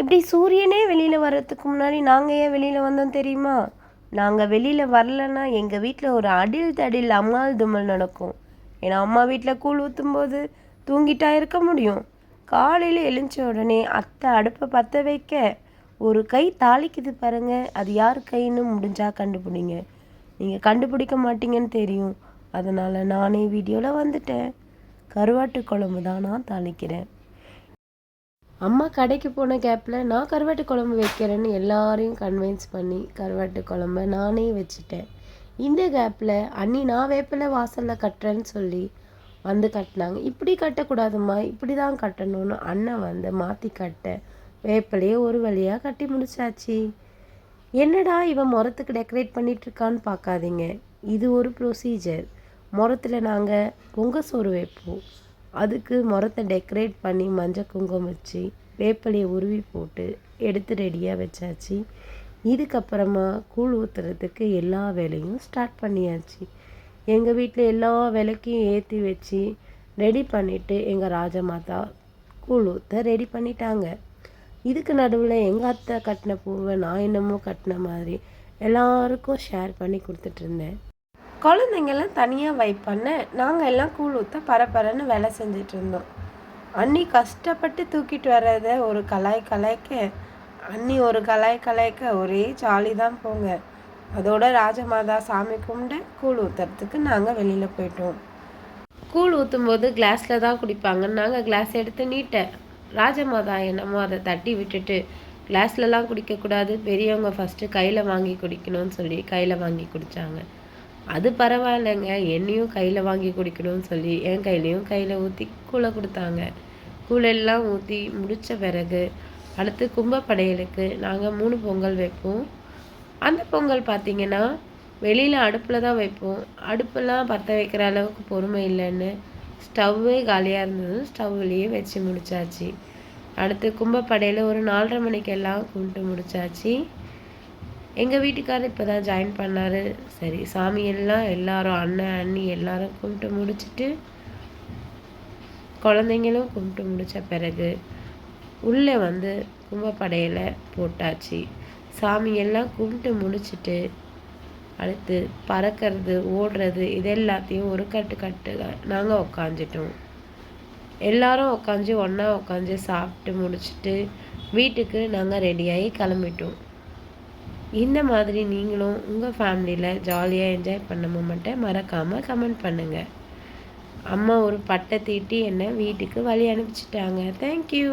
இப்படி சூரியனே வெளியில் வர்றதுக்கு முன்னாடி நாங்கள் ஏன் வெளியில் வந்தோம் தெரியுமா? நாங்கள் வெளியில் வரலன்னா எங்கள் வீட்டில் ஒரு அடில் தடில் அம்மாள் தும்மல் நடக்கும். ஏன்னா அம்மா வீட்டில் கூழ் ஊற்றும் போது தூங்கிட்டா இருக்க முடியும். காலையில் எழுந்த உடனே அத்தை அடுப்பை பற்ற வைக்க ஒரு கை தாளிக்குது பாருங்க. அது யார் கைன்னு முடிஞ்சா கண்டுபிடிங்க. நீங்கள் கண்டுபிடிக்க மாட்டீங்கன்னு தெரியும். அதனால் நானே வீடியோவில் வந்துட்டேன். கருவாட்டு குழம்பு தான் நான் தாளிக்கிறேன். அம்மா கடைக்கு போன கேப்பில் நான் கருவாட்டு குழம்பு வைக்கிறேன்னு எல்லாரையும் கன்வின்ஸ் பண்ணி கருவாட்டு குழம்ப நானே வச்சுட்டேன். இந்த கேப்பில் அண்ணி நான் வேப்பிலை வாசலில் கட்டுறேன்னு சொல்லி வந்து கட்டினாங்க. இப்படி கட்டக்கூடாதும்மா இப்படி தான் கட்டணும்னு அண்ணன் வந்து மாற்றி கட்ட வேப்பிலையே ஒரு வழியாக கட்டி முடிச்சாச்சு. என்னடா இவன் முரத்துக்கு டெக்கரேட் பண்ணிகிட்ருக்கான்னு பார்க்காதீங்க. இது ஒரு ப்ரொசீஜர் முரத்தில் நாங்கள் பொங்க சோறு வைப்போம். அதுக்கு முறத்தை டெக்கரேட் பண்ணி மஞ்சள் குங்குமம் வச்சு வேப்பிலையை உருவி போட்டு எடுத்து ரெடியாக வச்சாச்சு. இதுக்கப்புறமா கூழ் ஊற்றுறதுக்கு எல்லா வேலையும் ஸ்டார்ட் பண்ணியாச்சு. எங்கள் வீட்டில் எல்லா விளக்கையும் ஏற்றி வச்சு ரெடி பண்ணிவிட்டு எங்கள் ராஜமாதா கூழ் ஊற்ற ரெடி பண்ணிட்டாங்க. இதுக்கு நடுவில் எங்கள் அத்தை கட்டின பூவை நான் என்னமோ கட்டின மாதிரி எல்லாருக்கும் ஷேர் பண்ணி கொடுத்துட்ருந்தேன் குழந்தைங்கெல்லாம் தனியாக வைப் பண்ண நாங்கள் எல்லாம் கூழ் ஊற்ற பரபரன்னு வேலை செஞ்சுட்டு இருந்தோம். அண்ணி கஷ்டப்பட்டு தூக்கிட்டு வர்றத ஒரு கலாய் கலாய்க்க அண்ணி ஒரு கலாய் கலாய்க்க ஒரே ஜாலி தான் போங்க. அதோட ராஜமாதா சாமி கும்பிட்டு கூழ் ஊற்றுறதுக்கு நாங்கள் வெளியில் போயிட்டோம். கூழ் ஊற்றும்போது கிளாஸில் தான் குடிப்பாங்கன்னு நாங்கள் கிளாஸ் எடுத்து நீட்டேன். ராஜமாதா என்னமோ அதை தட்டி விட்டுட்டு கிளாஸ்லலாம் குடிக்கக்கூடாது பெரியவங்க ஃபஸ்ட்டு கையில் வாங்கி குடிக்கணும்னு சொல்லி கையில் வாங்கி குடித்தாங்க அது பரவாயில்லைங்க. என்னையும் கையில் வாங்கி குடிக்கணும்னு சொல்லி என் கையிலையும் கையில் ஊற்றி கூழை கொடுத்தாங்க. கூழெல்லாம் ஊற்றி முடித்த பிறகு அடுத்து கும்பப்படையலுக்கு நாங்கள் மூணு பொங்கல் வைப்போம். அந்த பொங்கல் பார்த்திங்கன்னா வெளியில் அடுப்பில் தான் வைப்போம். அடுப்பெல்லாம் பற்ற வைக்கிற அளவுக்கு பொறுமை இல்லைன்னு ஸ்டவ்வே காலியாக இருந்தது ஸ்டவ்லேயே வச்சு முடிச்சாச்சு. அடுத்து கும்பப்படையில் ஒரு நாலரை மணிக்கெல்லாம் கும்பிட்டு முடிச்சாச்சு. எங்கள் வீட்டுக்காரர் இப்போ தான் ஜாயின் பண்ணார். சரி சாமியெல்லாம் எல்லாரும் அண்ணன் அண்ணி எல்லாரும் கும்பிட்டு முடிச்சுட்டு குழந்தைங்களும் கும்பிட்டு முடித்த பிறகு உள்ளே வந்து கும்பப்படையில் போட்டாச்சு. சாமியெல்லாம் கும்பிட்டு முடிச்சுட்டு அடுத்து பறக்கிறது ஓடுறது இது எல்லாத்தையும் ஒரு கட்டு கட்டு நாங்கள் உக்காந்துட்டோம். எல்லாரும் உட்காந்து ஒன்றா உட்காந்து சாப்பிட்டு முடிச்சுட்டு வீட்டுக்கு நாங்கள் ரெடியாகி கிளம்பிட்டோம். இந்த மாதிரி நீங்களும் உங்கள் ஃபேமிலியில் ஜாலியாக என்ஜாய் பண்ண மூமெண்ட்டை மறக்காமல் கமெண்ட் பண்ணுங்கள் அம்மா ஒரு பட்டை தீட்டி என்னை வீட்டுக்கு வழி அனுப்பிச்சிட்டாங்க. தேங்க்யூ